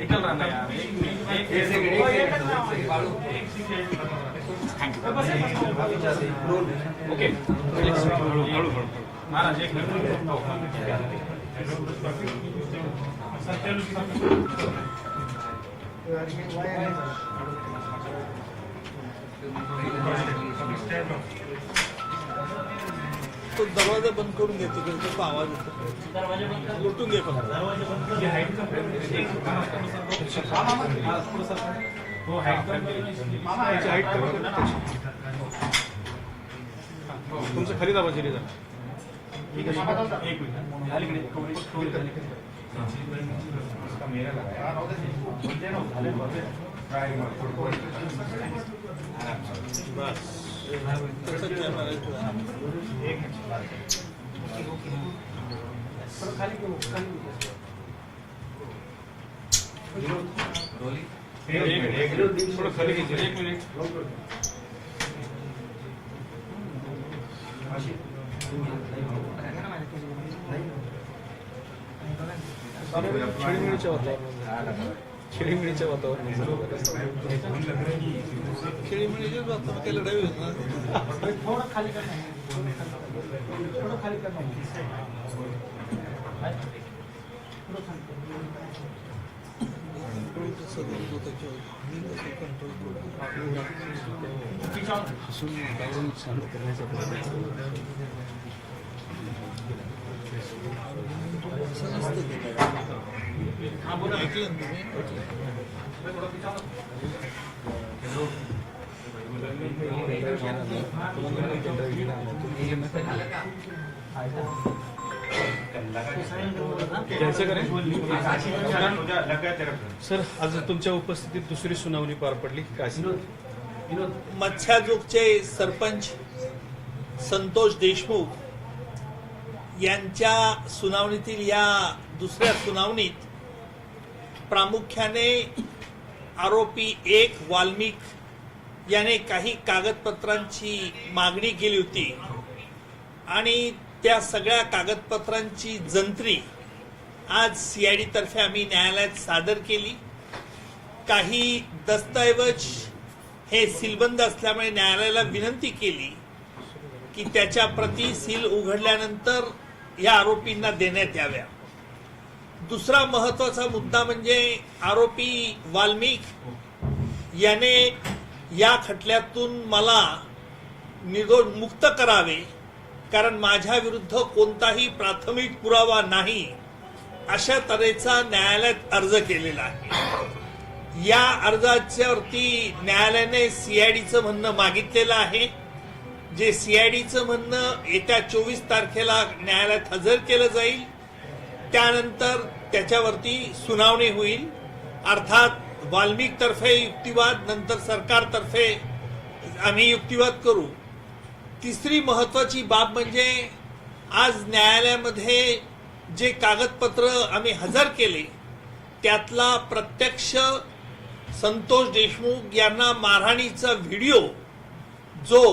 निकल रहा है यार एक सेकंड, ओके महाराज एक तो दरवाज़ा बंद करून घे तिकडे तो आवाज़ येतो. लुटून घे फक्त. तुमचं खाली दाबा जिरे जरा. एक मिनट. बस. एक मिनिट एक मिनिट. थोडं खाली खेळीमेळीच्या वातावरणात खेळीमेळीच्या बातमी काही लढाई होईल ना. मी कसं कंट्रोल वातावरण करण्याचा प्रयत्न असं नसतं ते काय. ऐकलं ना तुम्ही ऐकलं घ्यायचं का नाही? सर आज तुमच्या उपस्थितीत दुसरी सुनावणी पार पडली काय सांगाल? मत्स्याजोगचे सरपंच संतोष देशमुख यांच्या सुनावणीतील या दुसऱ्या सुनावणीत प्रामुख्याने आरोपी एक वाल्मिक याने काही कागदपत्रांची मागणी केली होती. आणि त्या सगळ्या कागदपत्रांची जंत्री आज सीआयडी तर्फे आम्ही न्यायालयात सादर केली. काही दस्तऐवज हे सीलबंद असल्यामुळे न्यायालयाला विनंती केली की त्याच्या प्रती सील उघडल्यानंतर या आरोपींना देण्यात याव्या. दुसरा महत्त्वाचा मुद्दा म्हणजे आरोपी वाल्मिक याने या खटल्यातून मला निर्दोष मुक्त करावे कारण माझ्या विरुद्ध कोणताही प्राथमिक पुरावा नाही अशा तऱ्हेचा न्यायालयात अर्ज केलेला आहे. या अर्जाच्यावरती न्यायालयाने सीआयडीचं म्हणणं मागितलेलं आहे. जे सीआयडीचं म्हणणं येत्या चोवीस तारखेला न्यायालयात हजर केलं जाईल त्यानंतर त्याच्यावरती सुनावणी होईल. अर्थात वाल्मिकतर्फे युक्तिवाद नंतर सरकारतर्फे आम्ही युक्तिवाद करू. तिसरी महत्वाची बाब म्हणजे आज न्यायालयामध्ये जे कागदपत्र आम्ही हजर केले त्यातला प्रत्यक्ष संतोष देशमुख यांना मारहाणीचा व्हिडिओ जो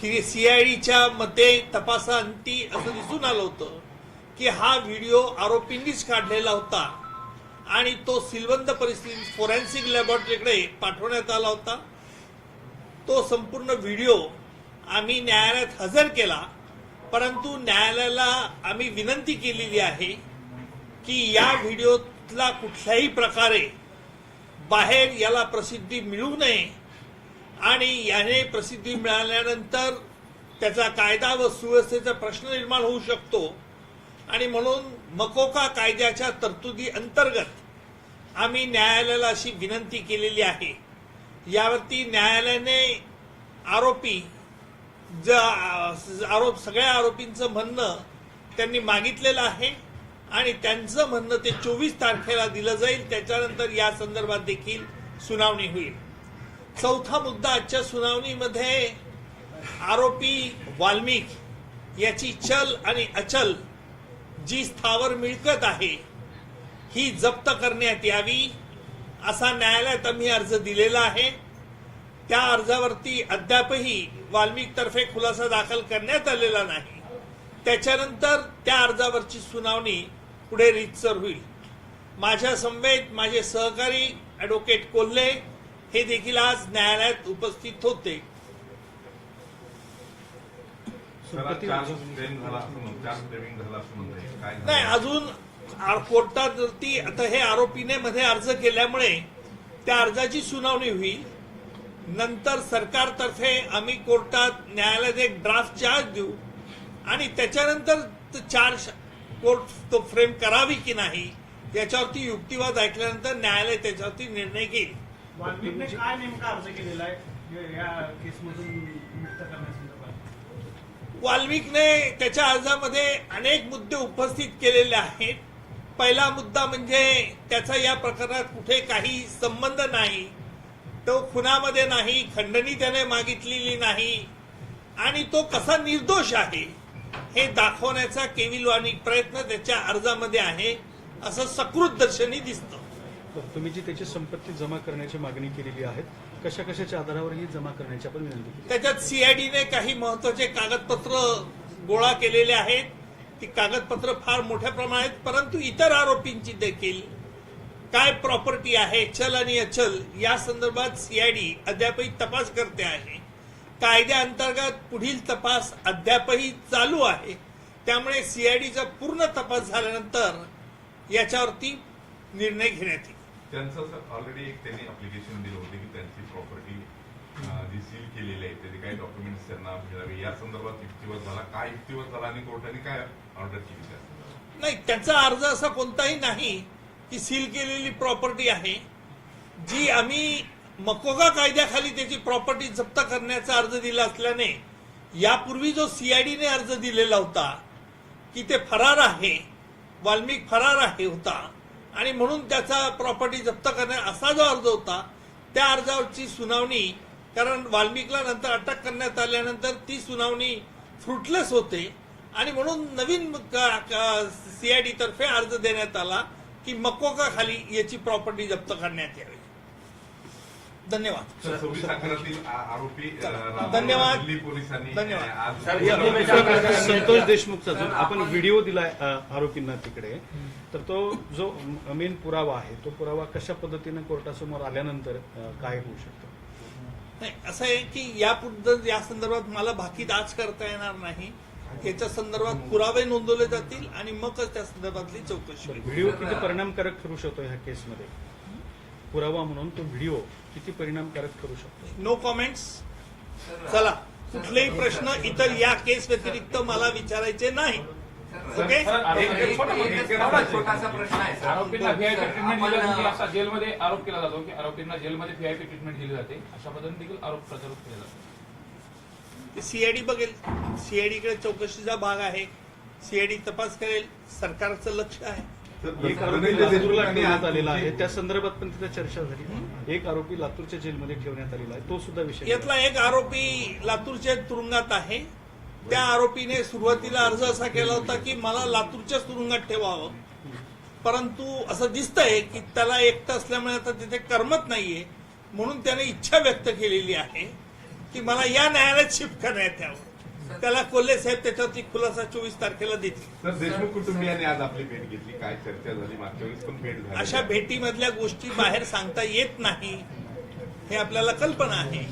सीआयडीच्या मते तपासांती असं दिसून आलं होतं की हा व्हिडिओ आरोपींनीच काढलेला होता. आणि तो सिलबंद परिस्थिती फोरेन्सिक लॅबोरेटरीकडे पाठवण्यात आला होता. तो संपूर्ण व्हिडिओ आम्ही न्यायालयात हजर केला. परंतु न्यायालयाला आम्ही विनंती केलेली आहे की या व्हिडिओतला कुठल्याही प्रकारे बाहेर याला प्रसिद्धी मिळू नये आणि याने प्रसिद्धी मिळाल्यानंतर त्याचा कायदा व सुव्यवस्थेचा प्रश्न निर्माण होऊ शकतो. आणि म्हणून मकोका कायद्याच्या तरतुदी अंतर्गत आम्ही न्यायालयाला अशी विनंती केलेली आहे. यावरती न्यायालयाने आरोपी ज आरोप सगळ्या आरोपींचं म्हणणं त्यांनी मागितलेलं आहे आणि त्यांचं म्हणणं ते चोवीस तारखेला दिलं जाईल. त्याच्यानंतर या संदर्भात देखील सुनावणी होईल. चौथा मुद्दा आजच्या सुनावणीमध्ये आरोपी वाल्मिक याची चल आणि अचल जी स्थावर मिळकत आहे ही जप्त करण्यात यावी असा न्यायालयात आम्ही अर्ज दिलेला आहे. त्या अर्जावरती अद्यापही वाल्मिक तर्फे खुलासा दाखल करण्यात आलेला नाही. त्याच्यानंतर त्या अर्जावरची सुनावणी पुढे रीतसर होईल. माझ्या समवेत माझे सहकारी ॲडव्होकेट कोल्हे हे देखील आज न्यायालयात उपस्थित होते? नाही अजून कोर्टावरती आता हे आरोपीने मध्ये अर्ज केल्यामुळे त्या अर्जाची सुनावणी होईल. नंतर सरकारतर्फे आम्ही कोर्टात न्यायालयात एक ड्राफ्ट चार्ज देऊ. आणि त्याच्यानंतर तो चार्ज कोर्ट तो फ्रेम करावी की नाही याच्यावरती युक्तिवाद ऐकल्यानंतर न्यायालय त्याच्यावरती निर्णय घेईल. वाल्मिकने काय नेमका अर्ज केलेला आहे? या- केसमधून मुक्त करण्यासंदर्भात. वाल्मिकने त्याच्या अर्जामध्ये अनेक मुद्दे उपस्थित केलेले आहेत. पहिला मुद्दा म्हणजे त्याचा या प्रकरणात कुठे काही संबंध नाही. तो खुनामध्ये नाही खंडणी त्याने मागितलेली नाही. आणि तो कसा निर्दोष आहे हे दाखवण्याचा केविलवाणी प्रयत्न त्याच्या अर्जामध्ये आहे असं सकृत दर्शनी दिसतं. तुम्ही जी त्याची संपत्ती जमा करण्याची मागणी केलेली आहे कशा कशाच्या आधारावर ही जमा करण्याची आपण विनंती केली? त्याच्यात सीआयडीने काही महत्त्वाचे कागदपत्र गोळा केलेले आहेत. ती कागदपत्र फार मोठ्या प्रमाणात परंतु इतर आरोपींची देखील काय प्रॉपर्टी आहे चल आणि अचल या संदर्भात सीआयडी अद्यापही तपास करते आहे. कायद्याअंतर्गत पुढील तपास अद्यापही चालू आहे. त्यामुळे सीआयडीचा पूर्ण तपास झाल्यानंतर याच्यावरती निर्णय घेण्यात येईल. त्यांचं ऑलरेडी एक त्यांनी अप्लिकेशन दिलं होतं की त्यांची प्रॉपर्टी जी सील केलेली आहे त्याचे काही डॉक्युमेंट्स त्यांना मिळावे. या संदर्भात युक्तिवाद झाला. काय युक्तिवाद झाला आणि कोर्टाने काय ऑर्डर केली त्या नाही त्यांचा अर्ज असा कोणताही नाही की सील केलेली प्रॉपर्टी आहे. जी आम्ही मकोगा कायद्याखाली त्याची प्रॉपर्टी जप्त करण्याचा अर्ज दिला असल्याने यापूर्वी जो सीआयडीने अर्ज दिलेला होता की ते फरार आहे वाल्मिक फरार आहे होता आणि म्हणून त्याचा प्रॉपर्टी जप्त करण्या असा जो अर्ज होता त्या अर्जावरची सुनावणी कारण वाल्मिकला नंतर अटक करण्यात आल्यानंतर ती सुनावणी फ्रुटलेस होते. आणि म्हणून नवीन सीआयडी तर्फे अर्ज देण्यात आला की मकोका खाली याची प्रॉपर्टी जप्त करण्यात यावी. धन्यवाद. आरोपी धन्यवाद. दिल्ली पोलिसांनी धन्यवाद. आज सर, या संतोष देशमुखचा जो सर, आपण आपण- व्हिडिओ दिलाय अ, आरोपींना तिकडे तर तो जो मेन पुरावा आहे तो पुरावा कशा पद्धतीने कोर्टासमोर आल्यानंतर अ, काय होऊ शकतो? नाही असं आहे की यापुढे या संदर्भात मला भाकीत आज करता येणार नाही. याच्या संदर्भात पुरावे नोंदवले जातील आणि मगच त्या संदर्भातली चौकशी होईल. व्हिडिओ किती परिणामकारक ठरू शकतो ह्या केसमध्ये? पुरावा म्हणून तो व्हिडिओ किती परिणामकारक ठरू शकतो? नो कॉमेंट्स चला कुठलेही प्रश्न इतर या केस व्यतिरिक्त मला विचारायचे नाही. ओके छोटासा प्रश्न आहे सर. आरोपींना व्हीआयपी ट्रीटमेंट दिली जाते असा जेलमध्ये आरोप केला जातो की आरोपींना जेलमध्ये व्हीआयपी ट्रीटमेंट दिली जाते. अशा पद्धतीने देखील आरोप प्रचारित केले जातो सीआयडी बघेल. सीआयडी कडे चौकशीचा भाग आहे. सीआयडी तपास करेल. सरकारचं लक्ष आहे. एक आरोपी धनंजय लातूरला देशमुखांनी ठेवण्यात आज आलेला आहे. तुमची- त्या संदर्भात पण तिथे चर्चा झाली. एक आरोपी लातूरच्या जेलमध्ये ठेवण्यात आलेला आहे. तो सुद्धा विषय यातला एक आरोपी लातूरच्या तुरुंगात आहे. त्या आरोपीने सुरुवातीला अर्ज असा केला होता की मला लातूरच्याच तुरुंगात ठेवावं. परंतु असं दिसतंय की त्याला एकटं असल्यामुळे आता तिथे करमत नाहीये. म्हणून त्याने इच्छा व्यक्त केलेली आहे की मला या न्यायालयात शिफ्ट करण्यात यावं. त्याला कोल्हे साहेब त्याच्यावरती खुलासा चोवीस तारखेला देतील. सर देशमुख कुटुंबियांनी आज आपली भेट घेतली. काय चर्चा झाली? मागच्या वेळेस पण भेट झाली. अशा भेटीमधल्या गोष्टी बाहेर सांगता येत नाही हे आपल्याला कल्पना आहे.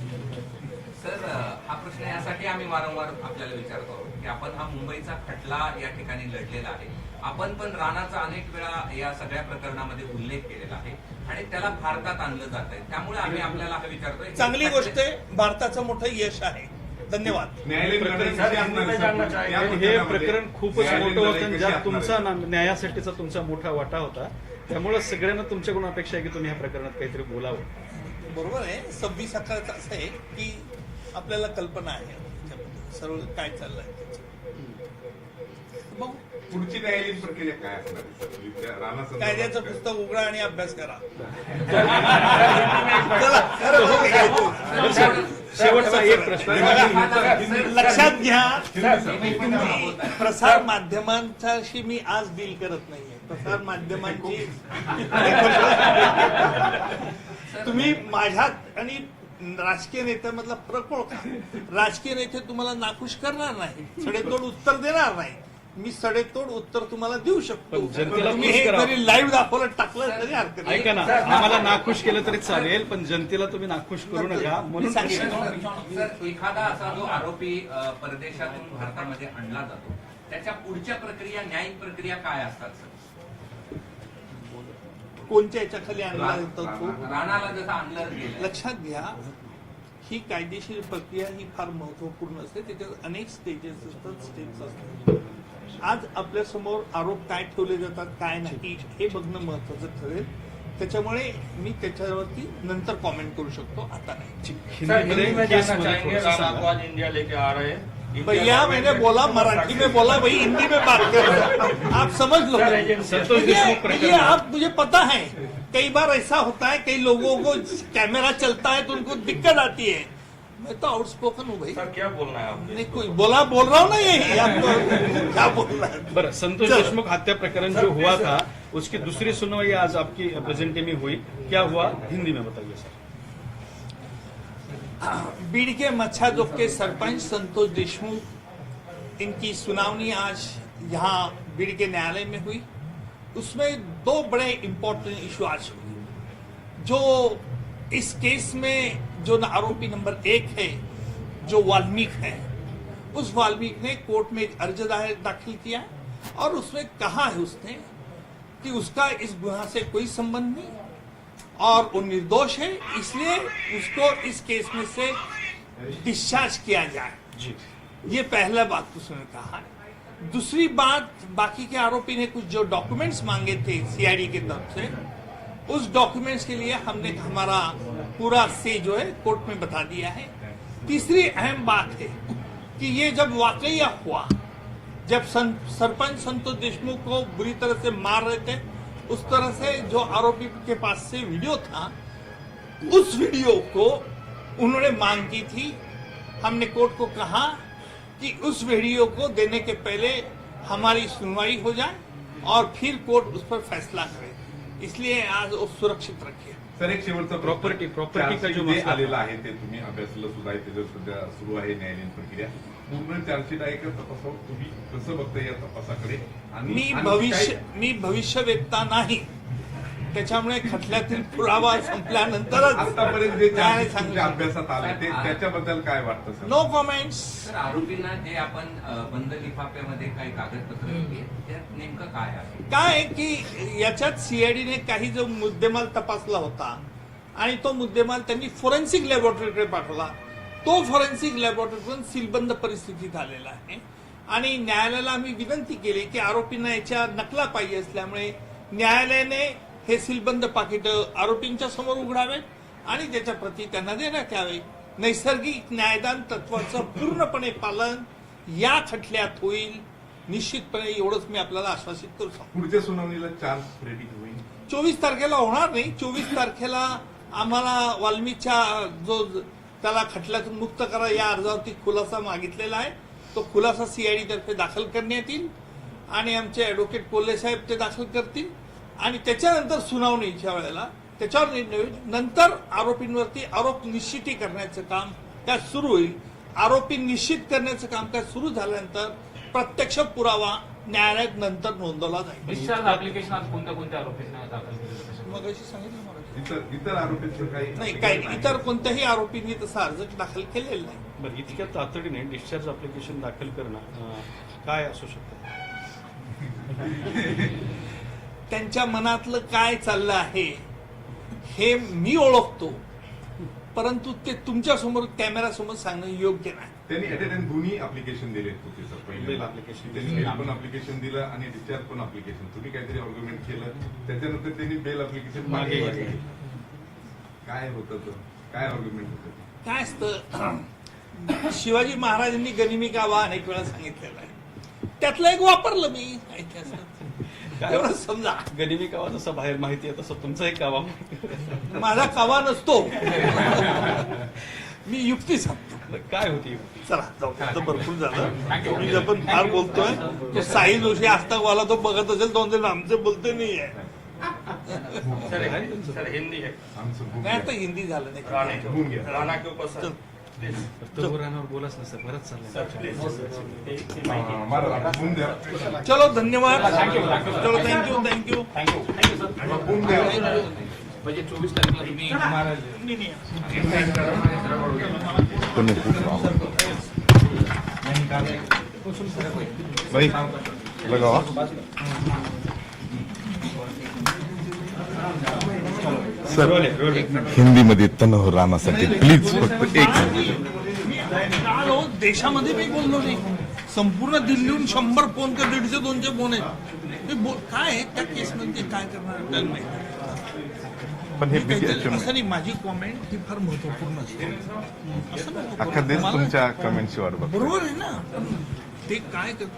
सर हा प्रश्न यासाठी आम्ही वारंवार आपल्याला विचारतो आहोत की आपण हा मुंबईचा खटला या ठिकाणी लढलेला आहे. आपण पण राणाचा अनेक वेळा या सगळ्या प्रकरणामध्ये उल्लेख केलेला आहे आणि त्याला भारतात आणलं जात आहे त्यामुळे आम्ही आपल्याला हा विचारतोय. चांगली गोष्ट आहे भारताचं मोठं यश आहे. धन्यवाद. हे प्रकरण खूपच मोठं होतं कशी ज्यात तुमचा न्यायासाठीचा तुमचा मोठा वाटा होता. त्यामुळे सगळ्यांना तुमच्याकडून अपेक्षा आहे की तुम्ही ह्या प्रकरणात काहीतरी बोलावं. बरोबर आहे. सव्वीस अकराचं असं आहे की आपल्याला कल्पना आहे. सर्व काय चाललंय त्याचं. पुढची न्यायालयीन प्रक्रिया काय असणार राणा कायद्याचं काय? पुस्तक उघडा आणि अभ्यास करा. बोलू काय ते. शेवटचा एक प्रश्न. लक्षात घ्या प्रसार माध्यमांच्याशी मी आज डील करत नाहीये. प्रसार माध्यमांची तुम्ही माझ्यात आणि राजकीय नेत्यामधला फरक ओळखा राजकीय नेते तुम्हाला नाखुश करणार नाही सडेतोड उत्तर देणार नाही. मी सडेतोड उत्तर तुम्हाला देऊ शकतो. पण जनतेला तुम्ही खुश हे करावं. जरी लाईव्ह दाखवलं टाकलं तरी हरकत नाही. ऐका ना आम्हाला नाखुश केलं तरी चालेल पण जनतेला तुम्ही नाखुश करू नका म्हणून सांगितलं. सर एखादा असा जो आरोपी अ, परदेशातून भारतामध्ये आणला जातो त्याच्या पुढच्या प्रक्रिया न्यायिक प्रक्रिया काय असतात सर? कोणत्या याच्या खाली आणला जातो तो? राणाला जसं आणलं गेलं. लक्षात घ्या ही कायदेशीर प्रक्रिया ही फार महत्त्वपूर्ण असते. त्याच्यात अनेक स्टेजेस असतात स्टेप्स असतात. आज आपल्यासमोर आरोप काय ठेवले जातात काय नाही हे बघणं महत्वाचं ठरेल. त्याच्यामुळे मी त्याच्यावरती नंतर कॉमेंट करू शकतो. आता नाही. हैं. भैया मैंने बोला मराठी में बोला भाई हिंदी में बात कर। आप समझ लो। प्रकरण आप मुझे पता है कई बार ऐसा होता है कई लोगों को कैमरा चलता है तो उनको दिक्कत आती है। मैं तो आउटस्पोकन हूँ भाई। सर क्या बोलना है आपको नहीं कोई बोला बोल रहा हूँ ना यही आपको क्या बोल रहा है? बरं संतोष देशमुख हत्या प्रकरण जो हुआ था उसकी दूसरी सुनवाई आज आपकी प्रेजेंटी में हुई। क्या हुआ? हिंदी में बताइए सर। बीड़ के मच्छादोक के सरपंच संतोष देशमुख इनकी सुनावनी आज यहाँ बीड़ के न्यायालय में हुई। उसमें दो बड़े इंपॉर्टेंट इशू आज हुए जो इस केस में जो आरोपी नंबर एक है जो वाल्मीक है उस वाल्मीक ने कोर्ट में एक अर्ज़ दाखिल किया और उसमें कहा है उसने कि उसका इस गुनाह से कोई संबंध नहीं और वो निर्दोष है इसलिए उसको इस केस में से डिस्चार्ज किया जाए। जी। ये पहला बात उसने कहा। दूसरी बात बाकी के आरोपी ने कुछ जो डॉक्यूमेंट्स मांगे थे सीआईडी के तरफ़ से उस डॉक्यूमेंट्स के लिए हमने हमारा पूरा से जो है कोर्ट में बता दिया है। तीसरी अहम बात है कि ये जब वाकई हुआ जब सं, सरपंच संतोष देशमुख को बुरी तरह से मार रहे थे उस तरह से जो आरोपी के पास से वीडियो था उस वीडियो को उन्होंने मांग की थी। हमने कोर्ट को कहा कि उस वीडियो को देने के पहले हमारी सुनवाई हो जाए और फिर कोर्ट उस पर फैसला करे। इसलिए आज वो सुरक्षित रखिए। सर एक शेवटचा property का जो मसला- आलेला आहे ते तुम्ही अभ्यासलं सुद्धा आहे त्याच्यावर सध्या सुरू आहे न्यायालयीन प्रक्रिया. पूर्ण चार्जशीट आहे का तपासावर? तुम्ही कसं बघता या तपासाकडे? आणि मी भविष्य मी भविष्यवेत्ता नाही. त्याच्यामुळे खटल्यातील पुरावा संपल्यानंतरच आतापर्यंत जे न्यायालय चार्जशीट सांगू तुमच्या शकतो. अभ्यासात आले ते त्याच्याबद्दल काय वाटतं सर? नो कॉमेंट्स सर आरोपींना जे आपण अ, बंद लिफाफ्यामध्ये काही कागदपत्र दिली आहेत, त्यात नेमकं काय आहे? काय आहे की याच्यात सीआयडीने काही जो मुद्देमाल तपासला होता आणि तो मुद्देमाल त्यांनी फोरेन्सिक लॅबोरेटरीकडे पाठवला तो फोरेन्सिक लॅबोरेटरीतून सीलबंद परिस्थितीत आलेला आहे. आणि न्यायालयाला आम्ही विनंती केली की आरोपींना याच्या नकला पाहिजे असल्यामुळे न्यायालयाने हे सीलबंद पाकिट आरोपींच्या समोर उघडावे आणि त्याच्या प्रती त्यांना देण्यात यावे. नैसर्गिक न्यायदान तत्वाचं पूर्णपणे पालन या खटल्यात होईल. निश्चितपणे एवढंच मी आपल्याला आश्वासित करू शकतो. पुढच्या सुनावणीला रेडी होईल चोवीस तारखेला होणार नाही. चोवीस तारखेला आम्हाला वाल्मीच्या जो त्याला खटल्यातून मुक्त करा या अर्जावरती खुलासा मागितलेला आहे. तो खुलासा सीआयडी तर्फे दाखल करण्यात येईल. आणि आमचे ऍडव्होकेट कोल्हे साहेब ते दाखल करतील. आणि त्याच्यानंतर सुनावणीच्या वेळेला. त्याच्यावर निर्णय होईल. नंतर आरोपींवरती आरोप निश्चिती करण्याचं काम त्यात सुरू होईल. आरोपी निश्चित करण्याचं कामकाज सुरू झाल्यानंतर प्रत्यक्ष पुरावा न्यायालयात नंतर नोंदवला जाईल. डिस्चार्ज ऍप्लिकेशन आज कोणत्या कोणत्या आरोपींना दाखल केलेलं आहे? मग अशी सांगितलं मला इतर इतर आरोपींचं काही नाही काही नाही. इतर कोणत्याही आरोपींनी तसा अर्ज दाखल केलेला नाही. बरं इतक्या तातडीने डिस्चार्ज अप्लिकेशन दाखल करणं काय असू शकतं? त्यांच्या मनातलं काय चाललं आहे हे मी ओळखतो. परंतु ते तुमच्यासमोर कॅमेरा समोर सांगणं योग्य नाही. त्यांनी ऍट टाइम दोन्ही अप्लिकेशन दिले होते सर पहिले. Application. त्यांनी बेल पण अप्लिकेशन दिलं आणि डिस्चार्ज पण अप्लिकेशन तुम्ही काहीतरी आर्ग्युमेंट केलं. त्याच्यानंतर त्यांनी बेल अप्लिकेशन मागे मागे घेतलं. काय होतं तर? काय आर्ग्युमेंट होतं? काय असतं शिवाजी महाराजांनी गनिमी कावा अनेक वेळा सांगितलेलं आहे. त्यातलं एक वापरलं मी काय? एवढं समजा गनिमी कावा जसं बाहेर माहिती आहे तसं तुमचाही कावा माझा कावा नसतो. मी युक्ती सांगतो. काय होती युक्ती? चला जाऊ भरपूर झालं. मी पण फार बोलतोय. तो साई जोशी आजताकवाला तो बघत असेल दोन दिन आमचे बोलते नाहीये. सर सर हिंदी है काय आता हिंदी झालं नाही. राणे के ऊपर चलो धन्यवाद. चलो थँक्यू थँक्यू म्हणजे चोवीस तारखेला तुम्ही भाई लगाओ सर हिंदीमध्ये तनह राणासाठी प्लीज फक्त एक काल देशामध्ये मी बोललो नाही. संपूर्ण दिल्लीहून शंभर फोन का दीडशे दोनशे फोन आहेत. मी बोल काय आहे त्या केसमध्ये काय करणार. पण हे असं नाही माझी कॉमेंट ही फार महत्त्वपूर्ण असते. अख्खा देश तुमच्या कमेंटची वाट बघतो. बरोबर आहे ना? ते काय करत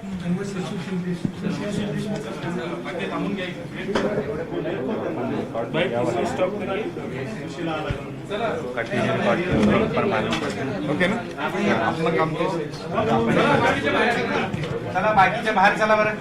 ओके ना? आपलं काम तो चला बाकीच्या बाहेर चला बरं.